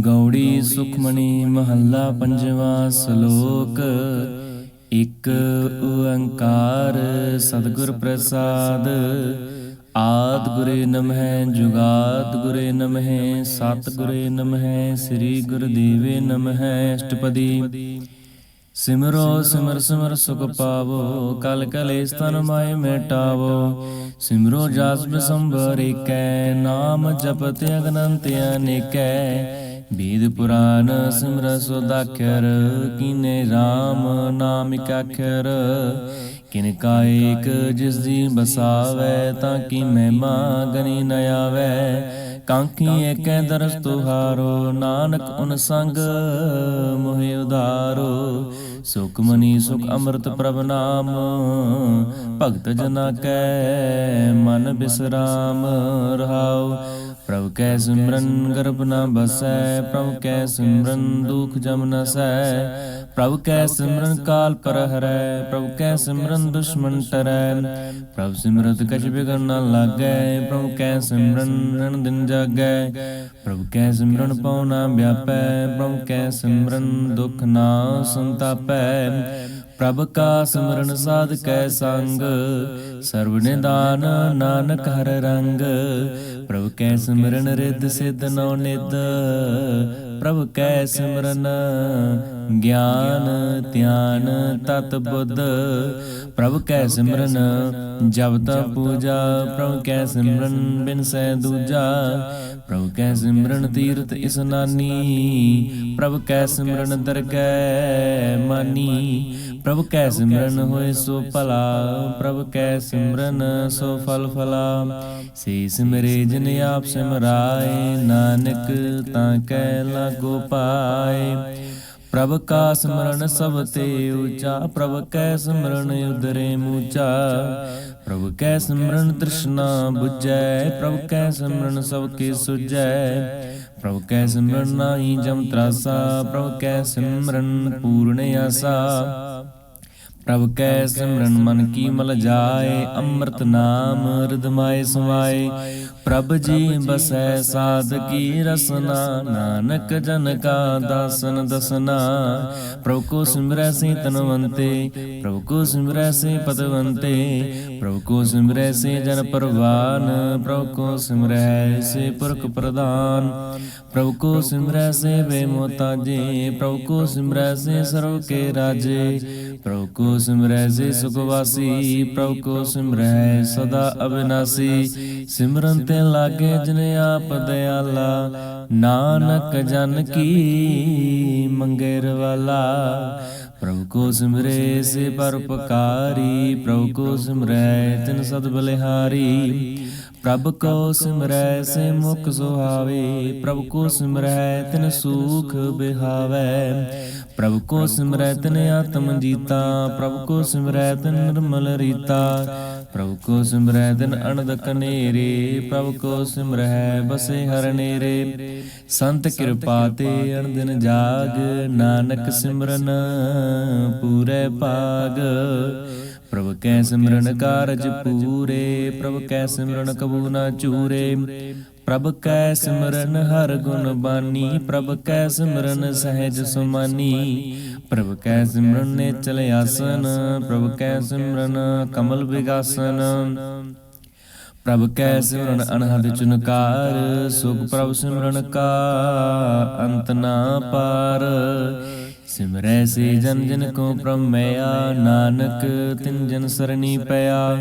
ਗੌੜੀ ਸੁਖਮਣੀ ਮਹੱਲਾ ਪੰਜਵਾ ਸ਼ਲੋਕ। ਇੱਕ ਓੰਕਾਰ ਸਤਿਗੁਰ ਪ੍ਰਸਾਦ। ਆਦ ਗੁਰੇ ਨਮਹਿ ਜੁਗਾਦ ਗੁਰੇ ਨਮਹਿ। ਸਤ ਗੁਰੇ ਨਮਹਿ ਸ੍ਰੀ ਗੁਰਦੇਵੇ ਨਮਹਿ। ਅਸ਼ਟਪਦੀ ਸਿਮਰੋ, ਸਿਮਰ ਸਿਮਰ ਸੁਖ ਪਾਵੋ, ਕਲ ਕਲੇਸ਼ ਤਨ ਮਾਇ ਮੇਟਾਵੋ। ਸਿਮਰੋ ਜਸ ਬਿਸੰਬਰ ਨਾਮ ਜਪਤ ਅਗਨੰਤ ਅਨੇਕੈ। ਬੀਦ ਪੁਰਾਨ ਸਿਮਰ ਸੁਦਾਖਰ ਕੀਨੇ RAM ਨਾਮ ਇਕ ਕਿਨ ਕਾ ਏਕ ਜਿਸ ਦੀ ਬਸਾਵੈ ਤਾਂ ਕੀ ਮਹਿਮਾ ਗਨੀ ਨ ਆਵੈ? ਕਾਂਖੀ ਏਕੈ ਦਰਸ ਤੁਹਾਰੋ, ਨਾਨਕ ਉਨ ਸੰਗ ਮੋਹਿ ਉਧਾਰੋ। ਸੁਖ ਮਨੀ ਸੁਖ ਅੰਮ੍ਰਿਤ ਪ੍ਰਭ ਨਾਮ ਭਗਤ ਜਨਾ ਕੈ ਮਨ ਬਿਸਰਾਮ ਰਹਾਉ ਪ੍ਰਭ ਕੈ ਸਿਮਰਨ ਗਰਭ ਨ ਬਸੈ ਪ੍ਰਭ ਕੈ ਸਿਮਰਨ ਦੁਖ ਜਮ ਨ ਸੈ ਪ੍ਰਭ ਕੈ ਸਿਮਰਨ ਕਾਲ ਪਰ ਹਰੈ ਪ੍ਰਭ ਕੈ ਸਿਮਰਨ ਦੁਸ਼ਮਨ ਟਰੈ ਪ੍ਰਭ ਸਿਮਰਤ ਕਛ ਬਿਗਨ ਨ ਲਾਗੈ ਪ੍ਰਭ ਕੈ ਸਿਮਰਨ ਰਣ ਦਿਨ ਜਾਗੈ ਪ੍ਰਭ ਕੈ ਸਿਮਰਨ ਪਉ ਨ ਵਿਆਪੈ ਪ੍ਰਭ ਕੈ ਸਿਮਰਨ ਦੁਖ ਨਾ ਸੰਤਾਪੈ ਪ੍ਰਭ ਕਾ ਸਿਮਰਨ ਸਾਧ ਕੈ ਸੰਗ। ਸਰਬ ਨਿਦਾਨ ਨਾਨਕ ਹਰ ਰੰਗ। ਪ੍ਰਭ ਕੈ ਸਿਮਰਨ ਰਿੱਧ ਸਿਧ ਨਉ ਨਿਧ। ਪ੍ਰਭ ਕੈ ਸਿਮਰਨ ਗਿਆਨ ਧਿਆਨ ਤਤ ਬੁੱਧ। ਪ੍ਰਭ ਕੈ ਸਿਮਰਨ ਜਬ ਤਾ ਪੂਜਾ। ਪ੍ਰਭ ਕੈ ਸਿਮਰਨ ਬਿਨ ਸੈ ਦੂਜਾ। ਪ੍ਰਭ ਕੈ ਸਿਮਰਨ ਤੀਰਥ ਇਸਨਾਨੀ ਪ੍ਰਭ ਕੈ ਸਿਮਰਨ ਦਰਗਹਿ। ਮਾਨੀ। ਪ੍ਰਭ ਕੈ ਸਿਮਰਨ ਹੋਏ ਸੋ ਭਲਾ, ਪ੍ਰਭ ਕੈ ਸਿਮਰਨ ਸੋ ਫਲ ਫਲਾ। ਸੇ ਸਿਮਰੇ ਜਿਨ ਆਪ ਸਿਮਰਾਏ, ਨਾਨਕ ਤਾਂ ਕੈ ਲਾਗੋ ਪਾਏ। ਪ੍ਰਭ ਕਾ ਸਿਮਰਨ ਸਭ ਤੇ ਉਚਾ, ਪ੍ਰਭ ਕੈ ਸਿਮਰਨ ਉਦਰੇ ਮੂਚਾ। ਪ੍ਰਭ ਕੈ ਸਿਮਰਨ ਤ੍ਰਿਸ਼ਨਾ 부ਜੈ ਪ੍ਰਭ ਕੈ ਸਿਮਰਨ ਸਭ ਕੀ ਸੁਜੈ ਪ੍ਰਭ ਕੈ ਸਿਮਰਨ ਨਾਹੀ ਜਮ ਤਰਾਸਾ ਪ੍ਰਭ ਕੈ ਸਿਮਰਨ ਪੂਰਨ ਆਸਾ ਪ੍ਰਭ ਕੈ ਸਿਮਰਨ ਮਨ ਕੀ ਮਲ ਜਾਏ ਅੰਮ੍ਰਿਤ ਨਾਮ ਹਿਰਦਮਾਏ ਸਮਾਏ ਪ੍ਰਭ ਜੀ ਬਸੈ ਸਾਧ ਕੀ ਰਸਨਾ ਨਾਨਕ ਜਨ ਕਾ ਦਾਸਨ ਦਸਨਾ ਪ੍ਰਭ ਕੋ ਸਿਮਰੈ ਸੇ ਤਨਵੰਤੇ ਪ੍ਰਭ ਕੋ ਸਿਮਰੈ ਸੇ ਪਦਵੰਤੇ ਪ੍ਰਭ ਕੋ ਸਿਮਰੈ ਸੇ ਜਨ ਪਰਵਾਨ ਪ੍ਰਭ ਕੋ ਸਿਮਰੈ ਸੇ ਪੁਰਖ ਪ੍ਰਦਾਨ ਪ੍ਰਭ ਕੋ ਸਿਮਰੈ ਸੇ ਬੇਮੋਤਾਜੇ ਪ੍ਰਭ ਕੋ ਸਿਮਰੈ ਸੇ ਸਰਵ ਕੇ ਰਾਜੇ ਪ੍ਰਭ ਕੋ ਸਿਮਰੈ ਸੇ ਸੁਖ ਵਾਸੀ ਪ੍ਰਭ ਕੋ ਸਿਮਰੈ ਸਦਾ ਅਬਿਨਾਸੀ। ਸਿਮਰਨ ਤੇ ਲਾਗੇ ਜਿਨ ਆਪ ਦਿਆਲਾ, ਨਾਨਕ ਜਨ ਕੀ ਮੰਗੇਰ ਵਾਲਾ। ਪ੍ਰਭ ਕੋ ਸਿਮਰੇ ਸੇ ਪਰਪਕਾਰੀ ਪ੍ਰਭ ਕੋ ਸਿਮਰੈ ਤਿਨ ਸਦ ਬਲਿਹਾਰੀ। ਪ੍ਰਭ ਕੋ ਸਿਮਰੈ, ਸੇ ਮੁਖ ਸੁਹਾਵੇ, ਪ੍ਰਭ ਕੋ ਸਿਮਰੈ, ਤਿਨ ਸੂਖ ਬਿਹਾਵੈ। ਪ੍ਰਭ ਕੋ ਸਿਮਰੈ, ਤਿਨ ਆਤਮ ਜੀਤਾ, ਪ੍ਰਭ ਕੋ ਸਿਮਰੈ, ਤਿਨ ਨਿਰਮਲ ਰੀਤਾ। ਪ੍ਰਭ ਕੋ ਸਿਮਰੈ, ਤਿਨ ਅਨੰਦ ਕਨੇਰੇ ਪ੍ਰਭ ਕੋ ਸਿਮਰੈ, ਬਸੇ ਹਰ ਨੇਰੇ। ਸੰਤ ਕਿਰਪਾ ਤੇ ਅਨੰਦਨ ਜਾਗ, ਨਾਨਕ ਸਿਮਰਨ, ਪੂਰੇ ਭਾਗ ਪ੍ਰਭ ਕੈ ਸਿਮਰਨ ਕਾਰਜ ਪੂਰੇ, ਪ੍ਰਭ ਕੈ ਸਿਮਰਨ ਕਬੂ ਨਾ ਚੂਰੇ। ਪ੍ਰਭ ਕੈ ਸਿਮਰਨ ਹਰ ਗੁਣ ਬਾਨੀ, ਪ੍ਰਭ ਕੈ ਸਿਮਰਨ ਸਹਿਜ ਸੁਮਾਨੀ। ਪ੍ਰਭ ਕੈ ਸਿਮਰਨ ਨੇ ਚਲ ਆਸਨ, ਪ੍ਰਭ ਕੈ ਸਿਮਰਨ ਕਮਲ ਵਿਗਾਸਨ। ਪ੍ਰਭ ਕੈ ਸਿਮਰਨ ਅਨਹਦ ਚੁਨਕਾਰ, ਸੁਖ ਪ੍ਰਭ ਸਿਮਰਨ ਕਾ ਅੰਤ ਨਾ ਪਾਰ। ਸਿਮਰੈ ਸੇ ਜਨ ਜਨ ਕੋ ਪ੍ਰਮਿਆ, ਨਾਨਕ ਤਿਨ ਜਨ ਸਰਣੀ ਪਿਆ।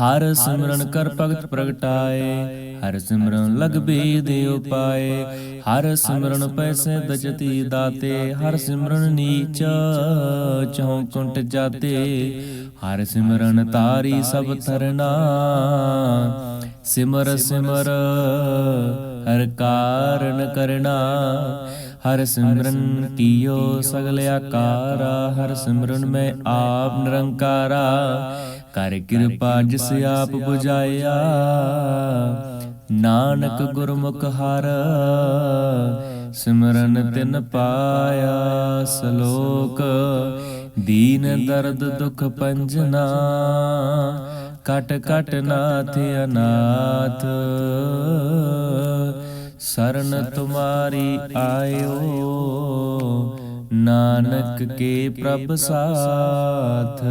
ਹਰ ਸਿਮਰਨ ਕਰ ਭਗਤ ਪ੍ਰਗਟਾਏ, ਹਰ ਸਿਮਰਨ ਲਗ ਬੇਦੇ ਉਪਾਏ। ਹਰ ਸਿਮਰਨ ਪੈਸੇ ਦਜਤੀ ਦਾਤੇ, ਹਰ ਸਿਮਰਨ ਨੀਚ ਚੌਕੁੰਟ ਜਾਤੇ। ਹਰ ਸਿਮਰਨ ਤਾਰੀ ਸਭ ਤਰਨਾ ਸਿਮਰ ਸਿਮਰ ਹਰ ਕਾਰਨ ਕਰਨਾ। ਹਰ ਸਿਮਰਨ ਕੀਓ ਸਗਲ ਆਕਾਰਾ, ਹਰ ਸਿਮਰਨ ਮੈਂ ਆਪ ਨਿਰੰਕਾਰਾ। ਕਰ ਕਿਰਪਾ ਜਿਸ ਆਪ 부ਝਾਇਆ ਨਾਨਕ ਗੁਰਮੁਖ ਹਰ। ਸਿਮਰਨ ਤਿਨ ਪਾਇਆ ਸ਼ਲੋਕ, ਦੀਨ ਦਰਦ ਦੁਖ ਪੰਜਨਾ। ਕਟ ਕਟ ਨਾਥ ਅਨਾਥ। ਸਰਨ ਤੁਮਾਰੀ ਆਇਓ। ਨਾਨਕ ਕੇ ਪ੍ਰਭ ਸਾਥ।